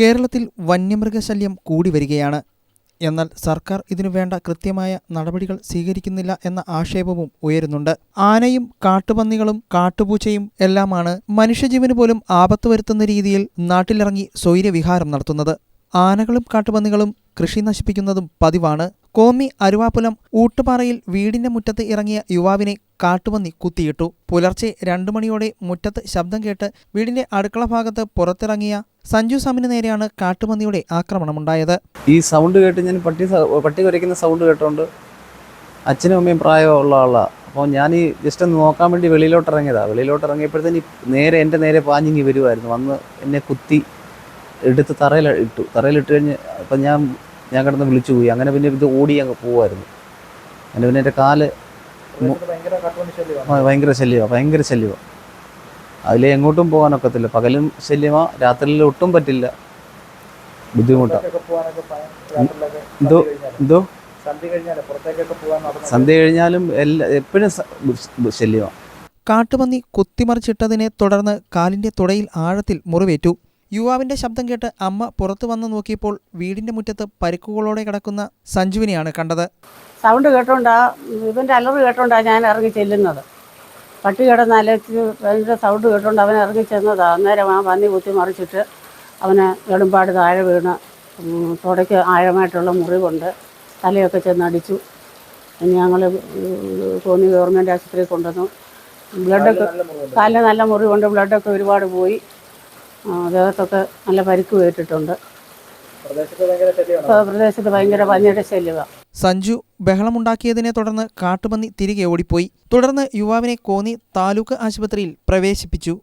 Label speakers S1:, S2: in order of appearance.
S1: കേരളത്തിൽ വന്യമൃഗശല്യം കൂടി വരികയാണ്. എന്നാൽ സർക്കാർ ഇതിനു വേണ്ട കൃത്യമായ നടപടികൾ സ്വീകരിക്കുന്നില്ല എന്ന ആക്ഷേപവും ഉയരുന്നുണ്ട്. ആനയും കാട്ടുപന്നികളും കാട്ടുപൂച്ചയും എല്ലാമാണ് മനുഷ്യജീവന് പോലും ആപത്ത് വരുത്തുന്ന രീതിയിൽ നാട്ടിലിറങ്ങി സ്വൈര്യവിഹാരം നടത്തുന്നത്. ആനകളും കാട്ടുപന്നികളും കൃഷി നശിപ്പിക്കുന്നതും പതിവാണ്. കോന്നി അരുവാപ്പുലം ഊട്ടുപാറയിൽ വീടിന്റെ മുറ്റത്ത് ഇറങ്ങിയ യുവാവിനെ കാട്ടുപന്നി കുത്തിയിട്ടു. പുലർച്ചെ രണ്ടു മണിയോടെ മുറ്റത്ത് ശബ്ദം കേട്ട് വീടിന്റെ അടുക്കള ഭാഗത്ത് പുറത്തിറങ്ങിയ സഞ്ജു സാമിന് നേരെയാണ് കാട്ടുപന്നിയുടെ ആക്രമണമുണ്ടായത്.
S2: ഈ സൗണ്ട് കേട്ട് ഞാൻ പട്ടി പട്ടി കുരയ്ക്കുന്ന സൗണ്ട് കേട്ടോണ്ട് അച്ഛനും അമ്മയും പ്രായമുള്ള ആളാണ് അപ്പോൾ ഞാൻ ഈ ജസ്റ്റ് ഒന്ന് നോക്കാൻ വേണ്ടി വെളിയിലോട്ട് ഇറങ്ങിയതാ വെളിയിലോട്ട് ഇറങ്ങിയപ്പോഴത്തേന് നേരെ എന്റെ നേരെ പാഞ്ഞിങ്ങി വരുമായിരുന്നു വന്ന് എന്നെ കുത്തി എടുത്ത് തറയിലിട്ടു തറയിലിട്ട് കഴിഞ്ഞ് അപ്പം ഞാൻ ഞാൻ കിടന്ന് വിളിച്ചു പോയി. അങ്ങനെ പിന്നെ ഇത് ഓടി അങ്ങ് പോവായിരുന്നു. അങ്ങനെ പിന്നെ എന്റെ കാൽ ഭയങ്കര ശല്യമാണ് ഭയങ്കര ശല്യമാണ് അതിൽ എങ്ങോട്ടും പോകാനൊക്കത്തില്ല പകലും ശല്യമാണ് രാത്രിയിൽ ഒട്ടും പറ്റില്ല. ബുദ്ധിമുട്ടാണ് എന്തോ എന്തോ? സന്ധ്യ കഴിഞ്ഞാലും എല്ലാ എപ്പോഴും ശല്യമാണ്
S1: കാട്ടുപന്നി കുത്തിമറിച്ചിട്ടതിനെ തുടർന്ന് കാലിന്റെ തുടയിൽ ആഴത്തിൽ മുറിവേറ്റു. യുവാവിന്റെ ശബ്ദം കേട്ട് അമ്മ പുറത്തു വന്ന് നോക്കിയപ്പോൾ വീടിന്റെ മുറ്റത്ത് പരിക്കുകളോടെ കിടക്കുന്ന സഞ്ജുവിനെയാണ് കണ്ടത്.
S3: സൗണ്ട് കേട്ടോണ്ടാ ഇവന്റെ അലറ് കേട്ടോണ്ടാ ഞാൻ ഇറങ്ങി ചെല്ലുന്നത്. പട്ടി കിടന്ന് അലച്ച് അതിന്റെ സൗണ്ട് കേട്ടോണ്ട് അവൻ ഇറങ്ങി ചെന്നതാ. അന്നേരം ആ പന്നി കുത്തി മറിച്ചിട്ട് അവന് എടുമ്പാട് താഴെ വീണ് തുടയ്ക്ക് ആഴമായിട്ടുള്ള മുറിവുണ്ട്. തലയൊക്കെ ചെന്ന് അടിച്ചു. ഇനി ഞങ്ങൾ കോന്നി ഗവൺമെന്റ് ആശുപത്രിയിൽ കൊണ്ടുവന്നു. ബ്ലഡൊക്കെ കാലിന് നല്ല മുറി മുറിവുണ്ട്. ബ്ലഡൊക്കെ ഒരുപാട് പോയി. ദേഹത്തൊക്കെ നല്ല പരിക്ക് പോയിട്ടിട്ടുണ്ട്. ഇപ്പോൾ പ്രദേശത്ത് ഭയങ്കര പന്നിയുടെ ശല്യമാണ്
S1: സഞ്ജു ബഹളമുണ്ടാക്കിയതിനെ തുടർന്ന് കാട്ടുപന്നി തിരികെ ഓടിപ്പോയി. തുടർന്ന് യുവാവിനെ കോന്നി താലൂക്ക് ആശുപത്രിയിൽ പ്രവേശിപ്പിച്ചു.